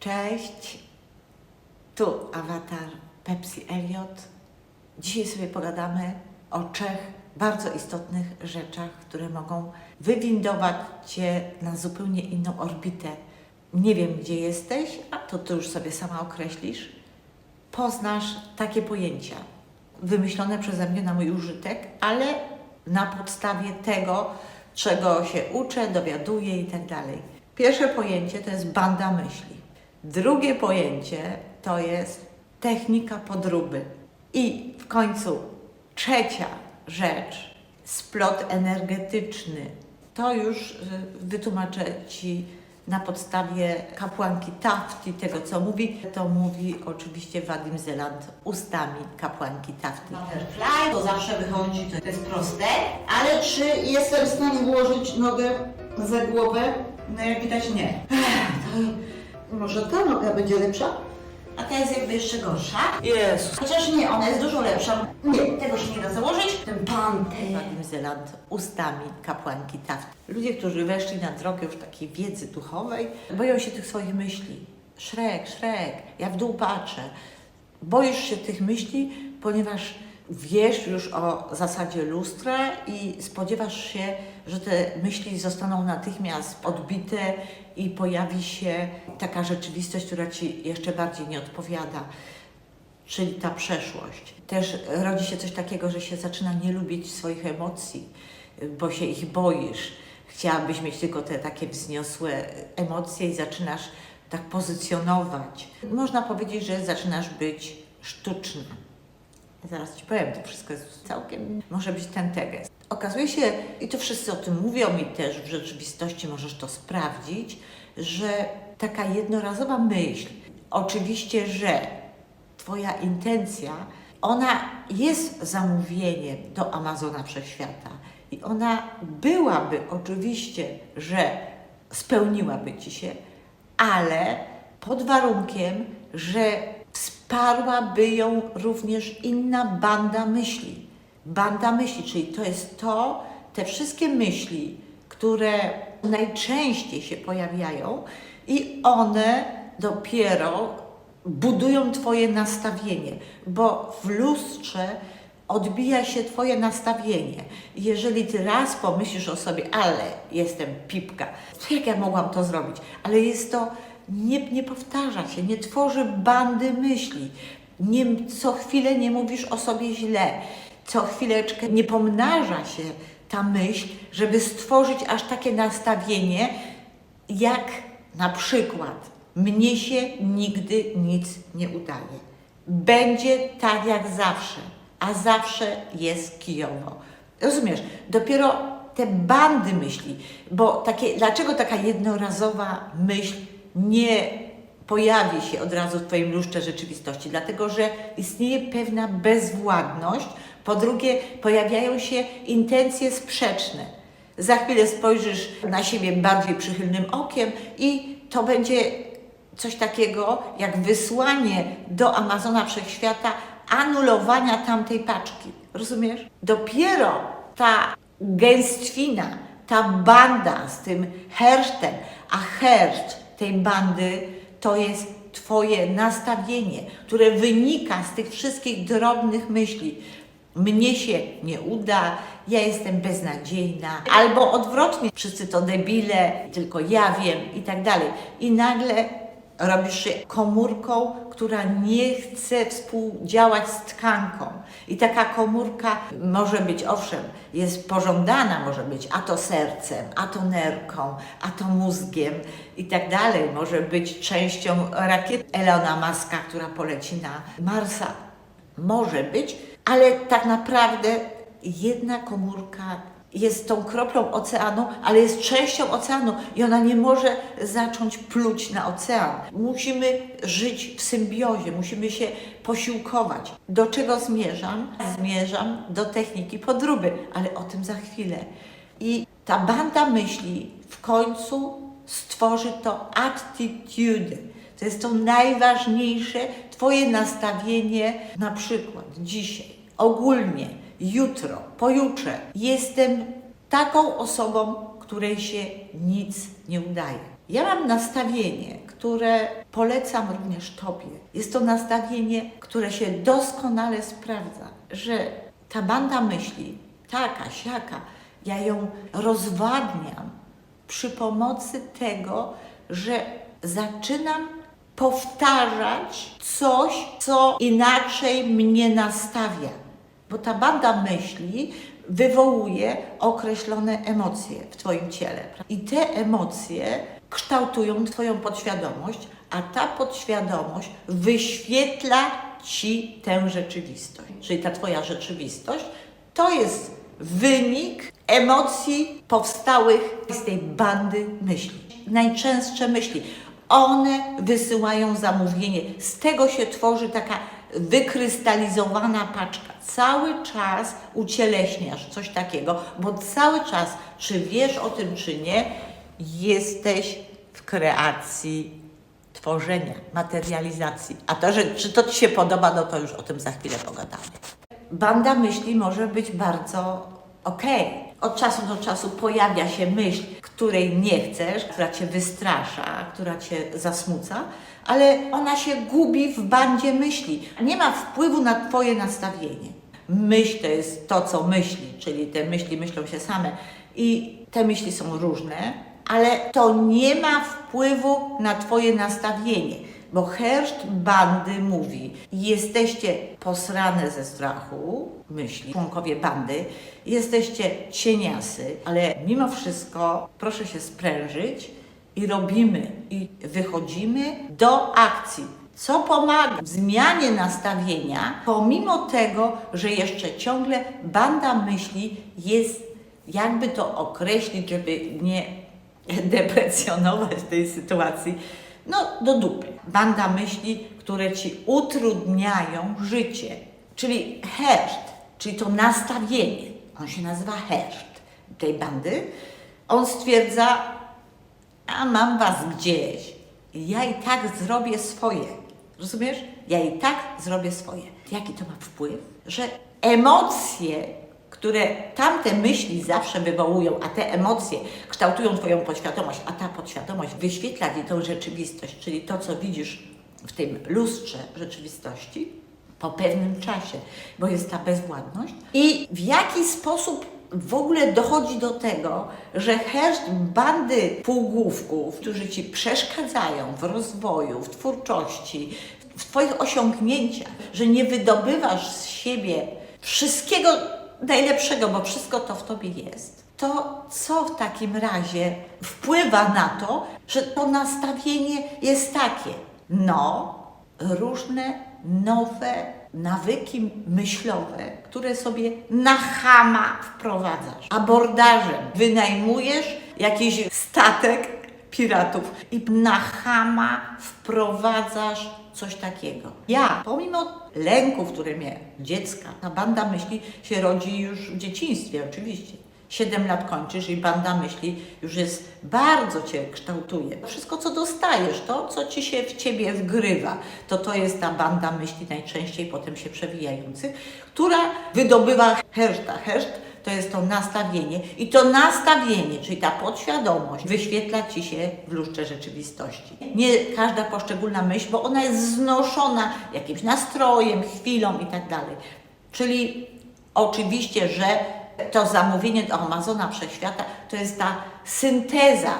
Cześć, tu awatar Pepsi Elliot. Dzisiaj sobie pogadamy o trzech bardzo istotnych rzeczach, które mogą wywindować Cię na zupełnie inną orbitę. Nie wiem, gdzie jesteś, a to Ty już sobie sama określisz. Poznasz takie pojęcia, wymyślone przeze mnie na mój użytek, ale na podstawie tego, czego się uczę, dowiaduję i tak dalej. Pierwsze pojęcie to jest banda myśli. Drugie pojęcie to jest technika podróby. I w końcu trzecia rzecz, splot energetyczny. To już y, wytłumaczę Ci na podstawie kapłanki Tafti, tego co mówi. To mówi oczywiście Wadim Zeland ustami kapłanki Tafti. Butterfly, to zawsze wychodzi, to jest proste, ale czy jestem w stanie włożyć nogę za głowę? No jak widać nie. Ech, To może ta noga będzie lepsza? A ta jest jakby jeszcze gorsza. Jezus! Chociaż nie, ona jest dużo lepsza. Nie, tego się nie da założyć. Ten panter. Wadim Zeland ustami kapłanki Tafti. Ludzie, którzy weszli na drogę już takiej wiedzy duchowej, boją się tych swoich myśli. Szrek, szrek, ja w dół patrzę. Boisz się tych myśli, ponieważ wiesz już o zasadzie lustra i spodziewasz się, że te myśli zostaną natychmiast odbite i pojawi się taka rzeczywistość, która ci jeszcze bardziej nie odpowiada czyli ta przeszłość. Też rodzi się coś takiego, że się zaczyna nie lubić swoich emocji, bo się ich boisz. Chciałabyś mieć tylko te takie wzniosłe emocje i zaczynasz tak pozycjonować. Można powiedzieć, że zaczynasz być sztuczny. Zaraz Ci powiem, to wszystko jest całkiem, może być ten tekst. Okazuje się, i to wszyscy o tym mówią i też w rzeczywistości możesz to sprawdzić, że taka jednorazowa myśl, oczywiście, że Twoja intencja, ona jest zamówieniem do Amazona Wszechświata i ona byłaby oczywiście, że spełniłaby Ci się, ale pod warunkiem, że wsparłaby ją również inna banda myśli. Banda myśli, czyli to jest to, te wszystkie myśli, które najczęściej się pojawiają i one dopiero budują Twoje nastawienie, bo w lustrze odbija się Twoje nastawienie. Jeżeli Ty raz pomyślisz o sobie, ale jestem pipka, jak ja mogłam to zrobić? Ale jest to, nie, nie powtarza się, nie tworzy bandy myśli. Nie, co chwilę nie mówisz o sobie źle. Co chwileczkę nie pomnaża się ta myśl, żeby stworzyć aż takie nastawienie, jak na przykład mnie się nigdy nic nie udaje. Będzie tak jak zawsze, a zawsze jest kijowo. Rozumiesz? Dopiero te bandy myśli, bo takie, dlaczego taka jednorazowa myśl nie pojawi się od razu w Twoim lustrze rzeczywistości? Dlatego, że istnieje pewna bezwładność, po drugie pojawiają się intencje sprzeczne. Za chwilę spojrzysz na siebie bardziej przychylnym okiem i to będzie coś takiego jak wysłanie do Amazona Wszechświata anulowania tamtej paczki. Rozumiesz? Dopiero ta gęstwina, ta banda z tym hersztem, a herszt tej bandy to jest Twoje nastawienie, które wynika z tych wszystkich drobnych myśli. Mnie się nie uda, ja jestem beznadziejna, albo odwrotnie, wszyscy to debile, tylko ja wiem i tak dalej. I nagle robisz się komórką, która nie chce współdziałać z tkanką. I taka komórka może być, owszem, jest pożądana, może być a to sercem, a to nerką, a to mózgiem i tak dalej. Może być częścią rakiety Elona Muska, która poleci na Marsa. Może być, ale tak naprawdę jedna komórka jest tą kroplą oceanu, ale jest częścią oceanu i ona nie może zacząć pluć na ocean. Musimy żyć w symbiozie, musimy się posiłkować. Do czego zmierzam? Zmierzam do techniki podróby, ale o tym za chwilę. I ta banda myśli w końcu stworzy to attitude. To jest to najważniejsze, Twoje nastawienie na przykład dzisiaj, ogólnie, jutro, pojutrze. Jestem taką osobą, której się nic nie udaje. Ja mam nastawienie, które polecam również Tobie. Jest to nastawienie, które się doskonale sprawdza, że ta banda myśli, taka, siaka, ja ją rozwadniam przy pomocy tego, że zaczynam powtarzać coś, co inaczej mnie nastawia. Bo ta banda myśli wywołuje określone emocje w Twoim ciele. I te emocje kształtują Twoją podświadomość, a ta podświadomość wyświetla Ci tę rzeczywistość. Czyli ta Twoja rzeczywistość to jest wynik emocji powstałych z tej bandy myśli. Najczęstsze myśli. One wysyłają zamówienie. Z tego się tworzy taka wykrystalizowana paczka. Cały czas ucieleśniasz coś takiego, bo cały czas, czy wiesz o tym, czy nie, jesteś w kreacji tworzenia, materializacji. A to, że czy to Ci się podoba, no to już o tym za chwilę pogadamy. Banda myśli może być bardzo okej. Od czasu do czasu pojawia się myśl, której nie chcesz, która Cię wystrasza, która Cię zasmuca, ale ona się gubi w bandzie myśli. Nie ma wpływu na Twoje nastawienie. Myśl to jest to, co myśli, czyli te myśli myślą się same i te myśli są różne, ale to nie ma wpływu na Twoje nastawienie. Bo herszt bandy mówi, jesteście posrane ze strachu, myśli członkowie bandy, jesteście cieniasy, ale mimo wszystko proszę się sprężyć i robimy, i wychodzimy do akcji. Co pomaga w zmianie nastawienia, pomimo tego, że jeszcze ciągle banda myśli jest, jakby to określić, żeby nie deprecjonować tej sytuacji, no do dupy. Banda myśli, które ci utrudniają życie. Czyli herszt, czyli to nastawienie, on się nazywa herszt tej bandy, on stwierdza, a mam was gdzieś, ja i tak zrobię swoje. Rozumiesz? Ja i tak zrobię swoje. Jaki to ma wpływ? Że emocje, które tamte myśli zawsze wywołują, a te emocje kształtują Twoją podświadomość, a ta podświadomość wyświetla Ci tą rzeczywistość, czyli to, co widzisz w tym lustrze rzeczywistości, po pewnym czasie, bo jest ta bezwładność. I w jaki sposób w ogóle dochodzi do tego, że herszt bandy półgłówków, którzy Ci przeszkadzają w rozwoju, w twórczości, w Twoich osiągnięciach, że nie wydobywasz z siebie wszystkiego najlepszego, bo wszystko to w Tobie jest, to co w takim razie wpływa na to, że to nastawienie jest takie? No, różne nowe nawyki myślowe, które sobie na chama wprowadzasz. Abordażem wynajmujesz jakiś statek piratów i na chama wprowadzasz coś takiego. Ja, pomimo lęków, które miałem, dziecka, ta banda myśli się rodzi już w dzieciństwie oczywiście. Siedem lat kończysz i banda myśli już jest bardzo Cię kształtuje. Wszystko, co dostajesz, to, co Ci się w Ciebie wgrywa, to to jest ta banda myśli najczęściej potem się przewijających, która wydobywa herszta. Herszt to jest to nastawienie i to nastawienie, czyli ta podświadomość wyświetla Ci się w lustrze rzeczywistości. Nie każda poszczególna myśl, bo ona jest znoszona jakimś nastrojem, chwilą i tak dalej. Czyli oczywiście, że to zamówienie do Amazona Wszechświata to jest ta synteza.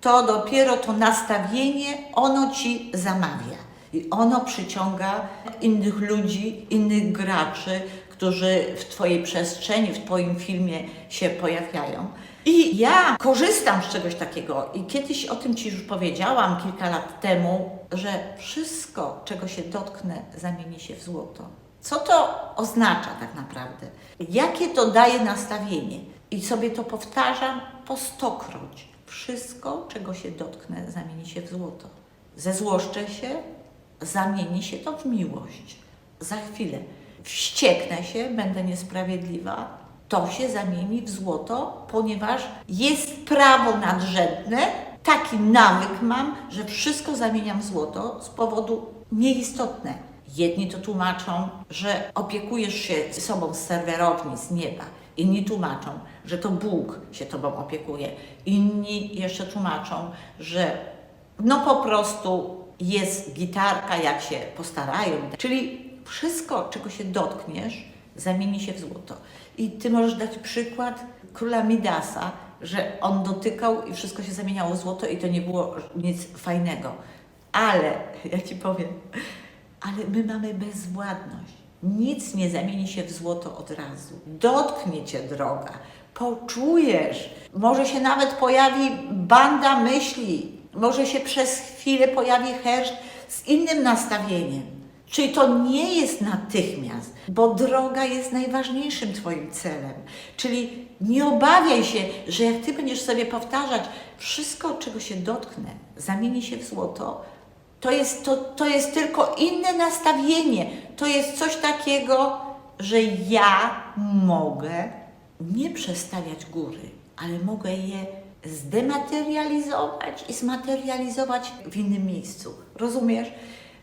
To dopiero to nastawienie, ono ci zamawia. I ono przyciąga innych ludzi, innych graczy, którzy w Twojej przestrzeni, w Twoim filmie się pojawiają. I ja korzystam z czegoś takiego i kiedyś o tym Ci już powiedziałam kilka lat temu, że wszystko, czego się dotknę, zamieni się w złoto. Co to oznacza tak naprawdę? Jakie to daje nastawienie? I sobie to powtarzam po stokroć. Wszystko, czego się dotknę, zamieni się w złoto. Zezłoszczę się, zamieni się to w miłość. Za chwilę wścieknę się, będę niesprawiedliwa, to się zamieni w złoto, ponieważ jest prawo nadrzędne, taki nawyk mam, że wszystko zamieniam w złoto z powodu nieistotne. Jedni to tłumaczą, że opiekujesz się sobą z serwerowni, z nieba. Inni tłumaczą, że to Bóg się tobą opiekuje. Inni jeszcze tłumaczą, że No po prostu jest gitarka, jak się postarają. Czyli wszystko, czego się dotkniesz, zamieni się w złoto. I ty możesz dać przykład króla Midasa, że on dotykał i wszystko się zamieniało w złoto i to nie było nic fajnego. Ale, ja ci powiem, ale my mamy bezwładność. Nic nie zamieni się w złoto od razu. Dotknie cię droga, poczujesz. Może się nawet pojawi banda myśli, może się przez chwilę pojawi herszt z innym nastawieniem. Czyli to nie jest natychmiast, bo droga jest najważniejszym Twoim celem. Czyli nie obawiaj się, że jak Ty będziesz sobie powtarzać, wszystko, czego się dotknę, zamieni się w złoto, to jest, to, to jest tylko inne nastawienie. To jest coś takiego, że ja mogę nie przestawiać góry, ale mogę je zdematerializować i zmaterializować w innym miejscu. Rozumiesz?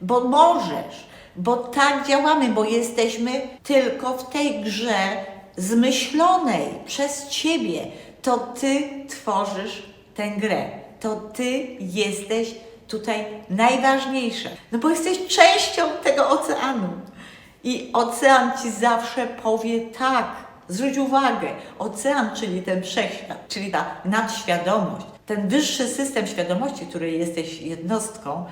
Bo możesz, bo tak działamy, bo jesteśmy tylko w tej grze zmyślonej przez Ciebie. To Ty tworzysz tę grę. To Ty jesteś tutaj najważniejsza. No bo jesteś częścią tego oceanu. I ocean Ci zawsze powie tak. Zwróć uwagę, ocean, czyli ten wszechświat, czyli ta nadświadomość, ten wyższy system świadomości, której jesteś jednostką,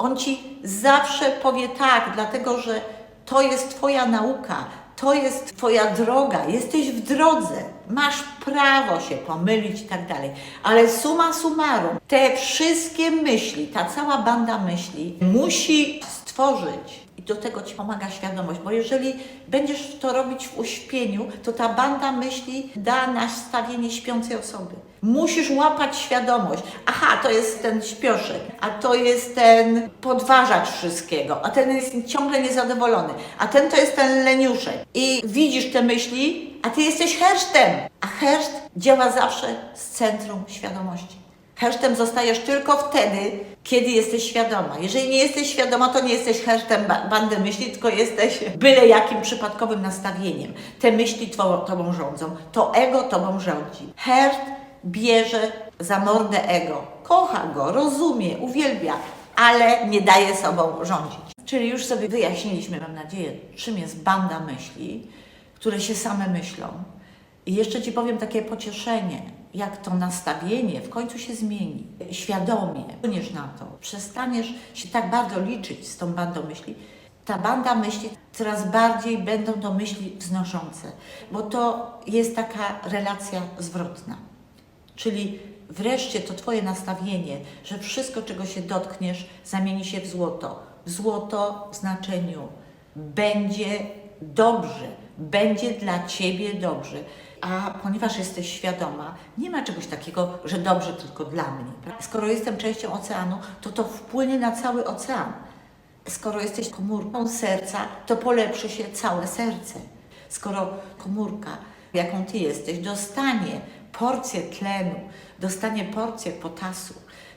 on Ci zawsze powie tak, dlatego że to jest Twoja nauka, to jest Twoja droga, jesteś w drodze, masz prawo się pomylić i tak dalej. Ale summa summarum, te wszystkie myśli, ta cała banda myśli musi stworzyć i do tego Ci pomaga świadomość, bo jeżeli będziesz to robić w uśpieniu, to ta banda myśli da nastawienie śpiącej osoby. Musisz łapać świadomość. Aha, to jest ten śpioszek, a to jest ten podważacz wszystkiego, a ten jest ciągle niezadowolony, a ten to jest ten leniuszek. I widzisz te myśli, a Ty jesteś hersztem, a herszt działa zawsze z centrum świadomości. Hersztem zostajesz tylko wtedy, kiedy jesteś świadoma. Jeżeli nie jesteś świadoma, to nie jesteś hersztem ba- bandy myśli, tylko jesteś byle jakim przypadkowym nastawieniem. Te myśli tobą, rządzą, to ego tobą rządzi. Herszt bierze za mordę ego, kocha go, rozumie, uwielbia, ale nie daje sobą rządzić. Czyli już sobie wyjaśniliśmy, mam nadzieję, czym jest banda myśli, które się same myślą. I jeszcze Ci powiem takie pocieszenie, jak to nastawienie w końcu się zmieni. Świadomie płyniesz na to, przestaniesz się tak bardzo liczyć z tą bandą myśli. Ta banda myśli coraz bardziej będą to myśli wznoszące, bo to jest taka relacja zwrotna. Czyli wreszcie to Twoje nastawienie, że wszystko, czego się dotkniesz, zamieni się w złoto. W złoto w znaczeniu będzie dobrze, będzie dla Ciebie dobrze. A ponieważ jesteś świadoma, nie ma czegoś takiego, że dobrze tylko dla mnie. Skoro jestem częścią oceanu, to to wpłynie na cały ocean. Skoro jesteś komórką serca, to polepszy się całe serce. Skoro komórka, jaką ty jesteś, dostanie porcję tlenu, dostanie porcję potasu,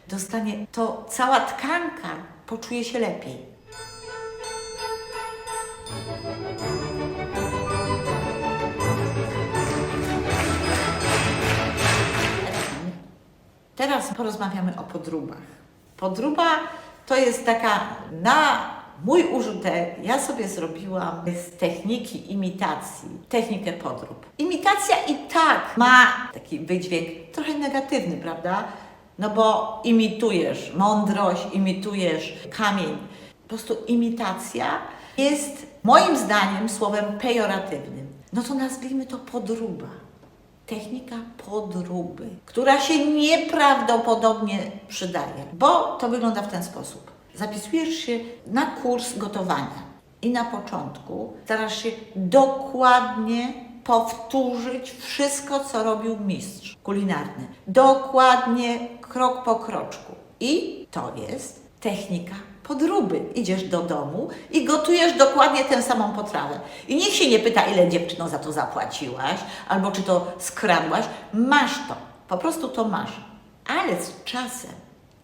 dostanie, to cała tkanka poczuje się lepiej. Teraz porozmawiamy o podróbach. Podróba to jest taka na mój użytek, ja sobie zrobiłam z techniki imitacji, technikę podrób. Imitacja i tak ma taki wydźwięk trochę negatywny, prawda? No bo imitujesz mądrość, imitujesz kamień. Po prostu imitacja jest moim zdaniem słowem pejoratywnym. No to nazwijmy to podróba technika podróby, która się nieprawdopodobnie przydaje, bo to wygląda w ten sposób. Zapisujesz się na kurs gotowania i na początku starasz się dokładnie powtórzyć wszystko, co robił mistrz kulinarny. Dokładnie, krok po kroczku. I to jest technika podróby. Idziesz do domu i gotujesz dokładnie tę samą potrawę. I nikt się nie pyta, ile dziewczyno za to zapłaciłaś, albo czy to skradłaś. Masz to, po prostu to masz. Ale z czasem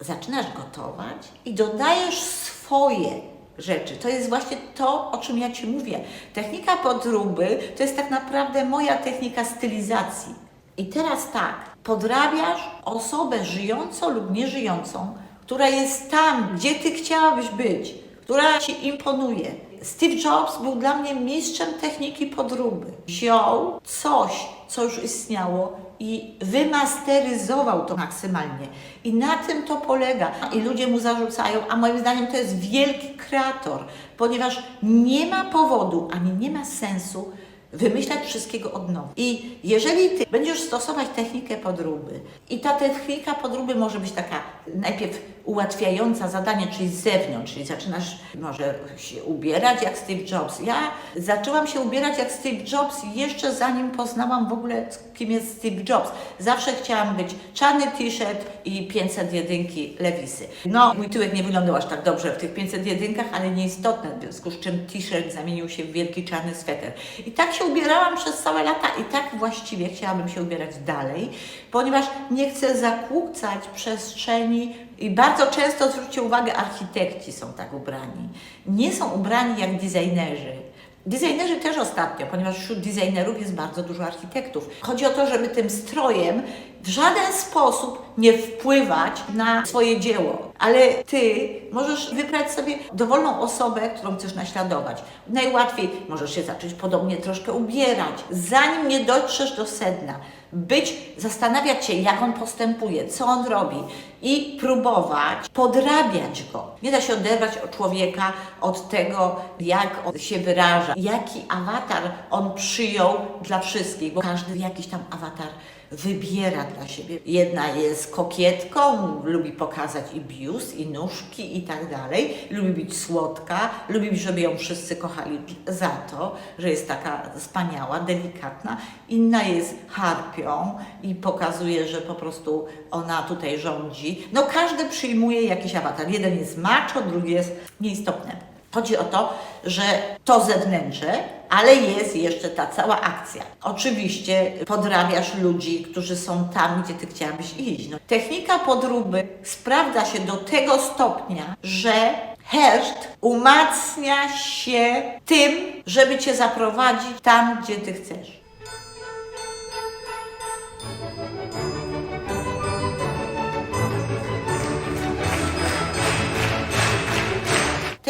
zaczynasz gotować i dodajesz swoje rzeczy. To jest właśnie to, o czym ja Ci mówię. Technika podróby to jest tak naprawdę moja technika stylizacji. I teraz tak, podrabiasz osobę żyjącą lub nieżyjącą, która jest tam, gdzie ty chciałabyś być, która ci imponuje. Steve Jobs był dla mnie mistrzem techniki podróby. Wziął coś, co już istniało i wymasteryzował to maksymalnie. I na tym to polega. I ludzie mu zarzucają, a moim zdaniem to jest wielki kreator, ponieważ nie ma powodu ani nie ma sensu wymyślać wszystkiego od nowa. I jeżeli ty będziesz stosować technikę podróby i ta technika podróby może być taka najpierw ułatwiająca zadanie, czyli z zewnątrz, czyli zaczynasz może się ubierać jak Steve Jobs. Ja zaczęłam się ubierać jak Steve Jobs jeszcze zanim poznałam w ogóle kim jest Steve Jobs. Zawsze chciałam być czarny t-shirt i 501 lewisy. No, mój tyłek nie wyglądał aż tak dobrze w tych 501, ale nieistotne, w związku z czym t-shirt zamienił się w wielki czarny sweter. I tak się ubierałam przez całe lata i tak właściwie chciałabym się ubierać dalej, ponieważ nie chcę zakłócać przestrzeni i bardzo często, zwróćcie uwagę, architekci są tak ubrani. Nie są ubrani jak designerzy. Designerzy też ostatnio, ponieważ wśród designerów jest bardzo dużo architektów. Chodzi o to, żeby tym strojem w żaden sposób nie wpływać na swoje dzieło, ale ty możesz wybrać sobie dowolną osobę, którą chcesz naśladować. Najłatwiej możesz się zacząć podobnie troszkę ubierać, zanim nie dotrzesz do sedna. Być, zastanawiać się, jak on postępuje, co on robi i próbować podrabiać go. Nie da się oderwać od człowieka od tego, jak on się wyraża, jaki awatar on przyjął dla wszystkich, bo każdy jakiś tam awatar wybiera dla siebie. Jedna jest kokietką, lubi pokazać i biust, i nóżki i tak dalej. Lubi być słodka, lubi, żeby ją wszyscy kochali za to, że jest taka wspaniała, delikatna. Inna jest harpią i pokazuje, że po prostu ona tutaj rządzi. No każdy przyjmuje jakiś awatar. Jeden jest macho, drugi jest nieistotne. Chodzi o to, że to zewnętrze, ale jest jeszcze ta cała akcja. Oczywiście podrabiasz ludzi, którzy są tam, gdzie ty chciałabyś iść. No, technika podróby sprawdza się do tego stopnia, że herszt umacnia się tym, żeby cię zaprowadzić tam, gdzie ty chcesz.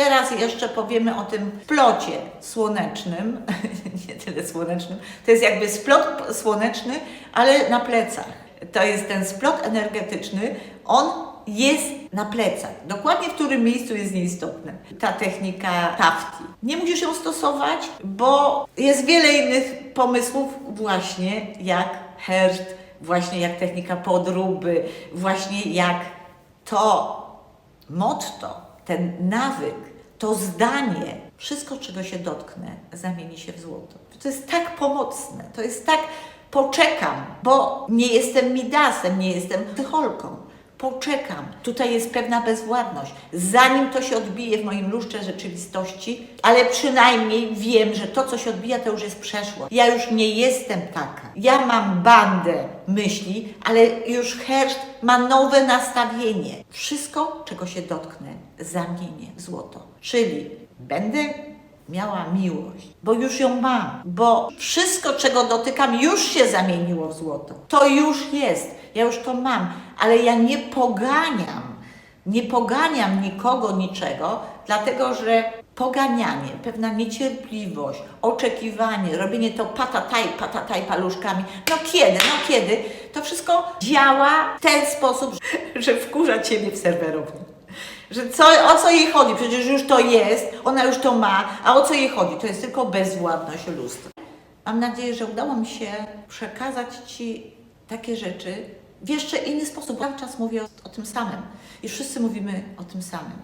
Teraz jeszcze powiemy o tym splocie słonecznym, nie tyle słonecznym, to jest jakby splot słoneczny, ale na plecach. To jest ten splot energetyczny, on jest na plecach. Dokładnie w którym miejscu jest nieistotne. Ta technika tafti. Nie musisz ją stosować, bo jest wiele innych pomysłów właśnie jak herszt, właśnie jak technika podróby, właśnie jak to motto, ten nawyk, to zdanie, wszystko czego się dotknę, zamieni się w złoto. To jest tak pomocne, to jest tak, poczekam, bo nie jestem Midasem, nie jestem psycholką. Poczekam. Tutaj jest pewna bezwładność. Zanim to się odbije w moim lustrze rzeczywistości, ale przynajmniej wiem, że to, co się odbija, to już jest przeszło. Ja już nie jestem taka. Ja mam bandę myśli, ale już herszt ma nowe nastawienie. Wszystko, czego się dotknę, zamienię w złoto. Czyli będę miała miłość, bo już ją mam, bo wszystko, czego dotykam, już się zamieniło w złoto. To już jest, ja już to mam, ale ja nie poganiam, nie poganiam nikogo, niczego, dlatego że poganianie, pewna niecierpliwość, oczekiwanie, robienie to patataj, patataj paluszkami, no kiedy, no kiedy, to wszystko działa w ten sposób, że wkurza Ciebie w serwerowni. Że co, o co jej chodzi? Przecież już to jest, ona już to ma, a o co jej chodzi? To jest tylko bezwładność lustra. Mam nadzieję, że udało mi się przekazać Ci takie rzeczy w jeszcze inny sposób. Cały czas mówię o, o tym samym i wszyscy mówimy o tym samym.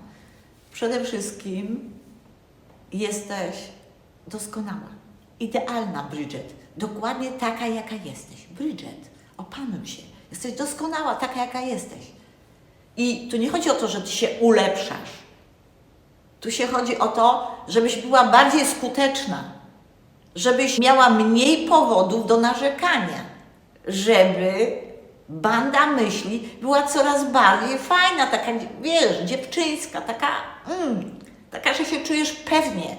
Przede wszystkim jesteś doskonała, idealna, Bridget. Dokładnie taka, jaka jesteś. Bridget, opanuj się. Jesteś doskonała, taka, jaka jesteś. I tu nie chodzi o to, że ty się ulepszasz. Tu się chodzi o to, żebyś była bardziej skuteczna, żebyś miała mniej powodów do narzekania, żeby banda myśli była coraz bardziej fajna, taka, wiesz, dziewczyńska, taka, mm, taka, że się czujesz pewnie,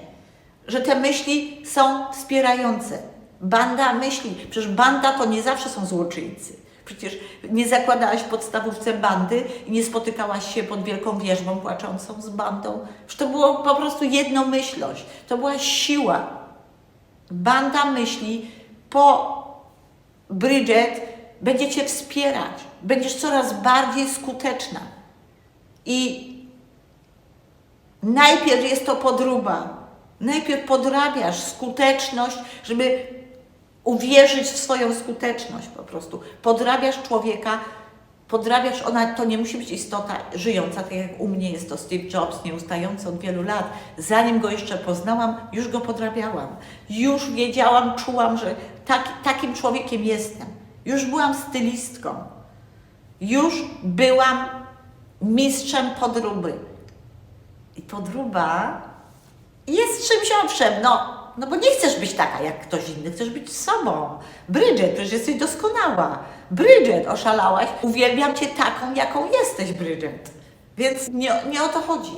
że te myśli są wspierające. Banda myśli, przecież banda to nie zawsze są złoczyńcy. Przecież nie zakładałaś podstawówce bandy i nie spotykałaś się pod wielką wierzbą płaczącą z bandą. Że to było po prostu jednomyślność. To była siła. Banda myśli po Bridget będzie Cię wspierać. Będziesz coraz bardziej skuteczna. I najpierw jest to podróba. Najpierw podrabiasz skuteczność, żeby uwierzyć w swoją skuteczność po prostu. Podrabiasz człowieka, podrabiasz, ona to nie musi być istota żyjąca, tak jak u mnie jest to Steve Jobs, nieustający od wielu lat. Zanim go jeszcze poznałam, już go podrabiałam. Już wiedziałam, czułam, że tak, takim człowiekiem jestem. Już byłam stylistką. Już byłam mistrzem podróby. I podróba jest czymś owszem, no, no bo nie chcesz być taka jak ktoś inny, chcesz być sobą. Bridget, przecież jesteś doskonała. Bridget, oszalałaś. Uwielbiam Cię taką, jaką jesteś, Bridget. Więc nie, nie o to chodzi.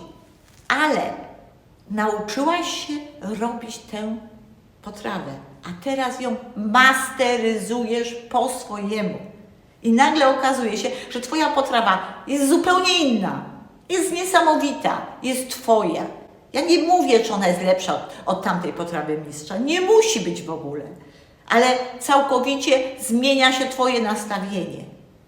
Ale nauczyłaś się robić tę potrawę, a teraz ją masteryzujesz po swojemu. I nagle okazuje się, że Twoja potrawa jest zupełnie inna, jest niesamowita, jest Twoja. Ja nie mówię, czy ona jest lepsza od, od tamtej potrawy mistrza. Nie musi być w ogóle. Ale całkowicie zmienia się Twoje nastawienie.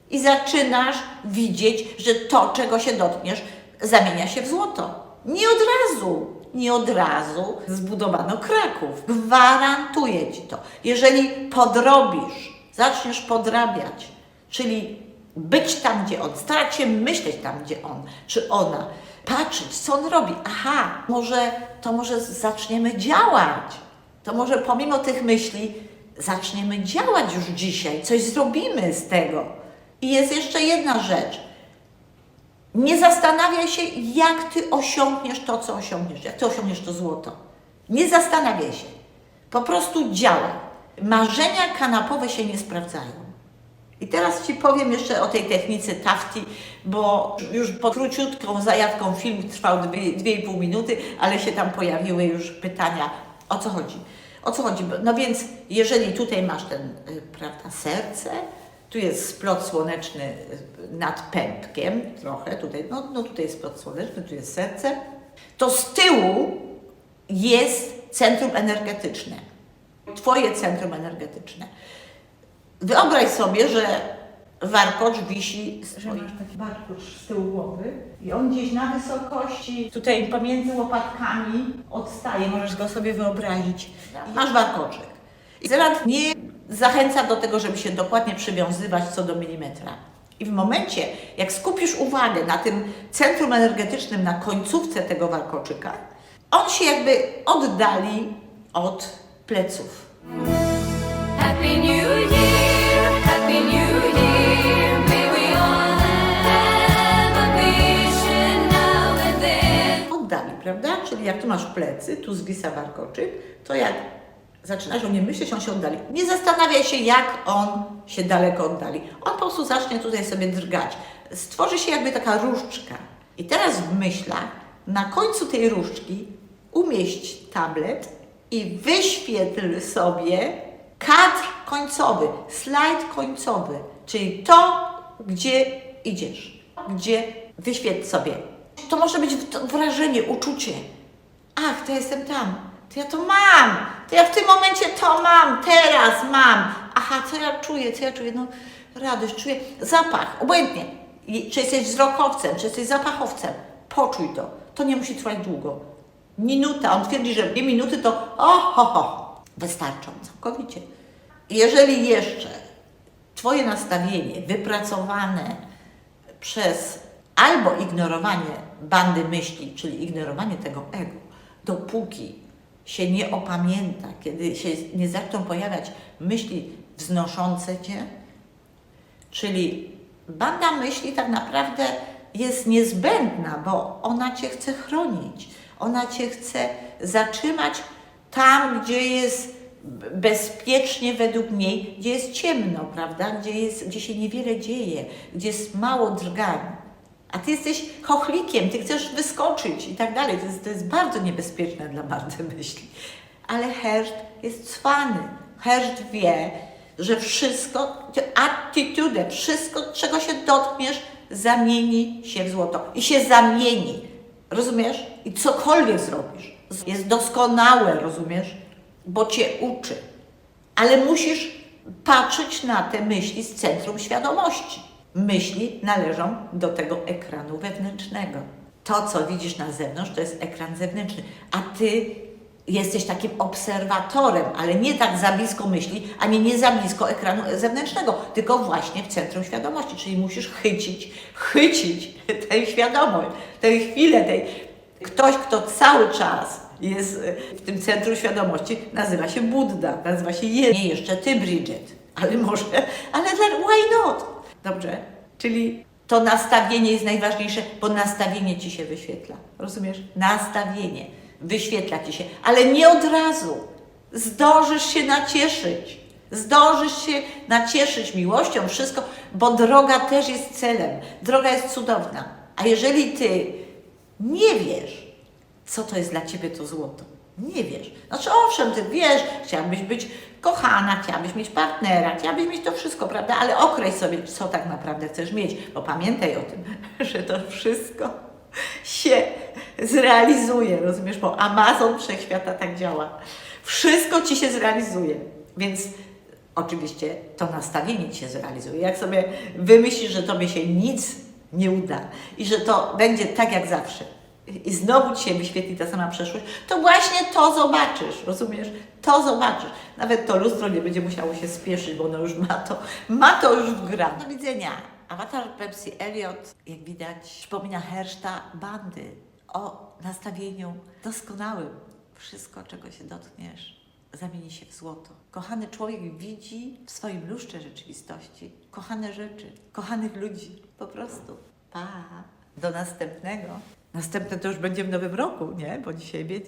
I zaczynasz widzieć, że to, czego się dotkniesz, zamienia się w złoto. Nie od razu, nie od razu zbudowano Kraków. Gwarantuję Ci to. Jeżeli podrobisz, zaczniesz podrabiać, czyli być tam, gdzie on, starać się myśleć tam, gdzie on, czy ona, patrzeć, co on robi. Aha, może to może zaczniemy działać. To może pomimo tych myśli zaczniemy działać już dzisiaj, coś zrobimy z tego. I jest jeszcze jedna rzecz. Nie zastanawiaj się, jak ty osiągniesz to, co osiągniesz, jak ty osiągniesz to złoto. Nie zastanawiaj się. Po prostu działaj. Marzenia kanapowe się nie sprawdzają. I teraz Ci powiem jeszcze o tej technice tafti, bo już po króciutką zajawką film trwał 2,5 minuty, ale się tam pojawiły już pytania, o co chodzi. O co chodzi? No więc jeżeli tutaj masz ten, y, prawda, serce, tu jest splot słoneczny y, nad pępkiem trochę, tutaj, no, no tutaj jest splot słoneczny, tu jest serce, to z tyłu jest centrum energetyczne. Twoje centrum energetyczne. Wyobraź sobie, że warkocz wisi Że masz taki barkusz z tyłu głowy i on gdzieś na wysokości, tutaj pomiędzy łopatkami odstaje, możesz go sobie wyobrazić. Masz warkoczek. I Zeland nie zachęca do tego, żeby się dokładnie przywiązywać co do milimetra. I w momencie, jak skupisz uwagę na tym centrum energetycznym, na końcówce tego warkoczyka, on się jakby oddali od pleców. Happy New Year, prawda? Czyli jak tu masz plecy, tu zwisa warkoczyk, to jak zaczynasz o nim myśleć, on się oddali. Nie zastanawiaj się, jak on się daleko oddali. On po prostu zacznie tutaj sobie drgać. Stworzy się jakby taka różdżka. I teraz w myślach, na końcu tej różdżki umieść tablet i wyświetl sobie kadr końcowy, slajd końcowy, czyli to, gdzie idziesz, gdzie wyświetl sobie. To może być wrażenie, uczucie. Ach, to jestem tam, to ja to mam, to ja w tym momencie to mam, teraz mam. Aha, co ja czuję, co ja czuję? No, radość, czuję zapach, obojętnie. Czy jesteś wzrokowcem, czy jesteś zapachowcem, poczuj to. To nie musi trwać długo. Minuta, on twierdzi, że dwie minuty to o, ho, ho, wystarczą całkowicie. Jeżeli jeszcze Twoje nastawienie wypracowane przez albo ignorowanie bandy myśli, czyli ignorowanie tego ego, dopóki się nie opamięta, kiedy się nie zaczną pojawiać myśli wznoszące cię, czyli banda myśli tak naprawdę jest niezbędna, bo ona cię chce chronić, ona cię chce zatrzymać tam, gdzie jest bezpiecznie według niej, gdzie jest ciemno, prawda? Gdzie, jest, gdzie się niewiele dzieje, gdzie jest mało drgań. A ty jesteś chochlikiem, ty chcesz wyskoczyć i tak dalej. To jest, to jest bardzo niebezpieczne dla bandy myśli. Ale Herszt jest cwany. Herszt wie, że wszystko, attitude, wszystko, czego się dotkniesz, zamieni się w złoto. I się zamieni. Rozumiesz? I cokolwiek zrobisz, jest doskonałe, rozumiesz? Bo cię uczy. Ale musisz patrzeć na te myśli z centrum świadomości. Myśli należą do tego ekranu wewnętrznego. To, co widzisz na zewnątrz, to jest ekran zewnętrzny, a ty jesteś takim obserwatorem, ale nie tak za blisko myśli, ani nie za blisko ekranu zewnętrznego, tylko właśnie w centrum świadomości, czyli musisz chycić, chycić tę świadomość, tę chwilę, tej... ktoś, kto cały czas jest w tym centrum świadomości, nazywa się Buddha, nazywa się Je. Nie jeszcze ty, Bridget, ale może, ale why not? Dobrze? Czyli to nastawienie jest najważniejsze, bo nastawienie ci się wyświetla. Rozumiesz? Nastawienie wyświetla ci się, ale nie od razu. Zdążysz się nacieszyć. Zdążysz się nacieszyć miłością, wszystko, bo droga też jest celem. Droga jest cudowna. A jeżeli ty nie wiesz, co to jest dla ciebie to złoto. Nie wiesz. Znaczy, owszem, ty wiesz, chciałabyś być kochana, chciałabyś mieć partnera, chciałabyś mieć to wszystko, prawda? Ale określ sobie, co tak naprawdę chcesz mieć, bo pamiętaj o tym, że to wszystko się zrealizuje, rozumiesz? Bo Amazon Wszechświata tak działa. Wszystko ci się zrealizuje, więc oczywiście to nastawienie ci się zrealizuje. Jak sobie wymyślisz, że tobie się nic nie uda i że to będzie tak jak zawsze, i znowu ci się wyświetli ta sama przeszłość, to właśnie to zobaczysz, rozumiesz? To zobaczysz. Nawet to lustro nie będzie musiało się spieszyć, bo ono już ma to, ma to już w gra. Do widzenia. Awatar Pepsi Elliot, jak widać, przypomina herszta bandy o nastawieniu doskonałym. Wszystko, czego się dotkniesz, zamieni się w złoto. Kochany człowiek widzi w swoim lustrze rzeczywistości kochane rzeczy, kochanych ludzi. Po prostu. Pa. Do następnego. Następne to już będzie w nowym roku, nie? Bo dzisiaj wiecie.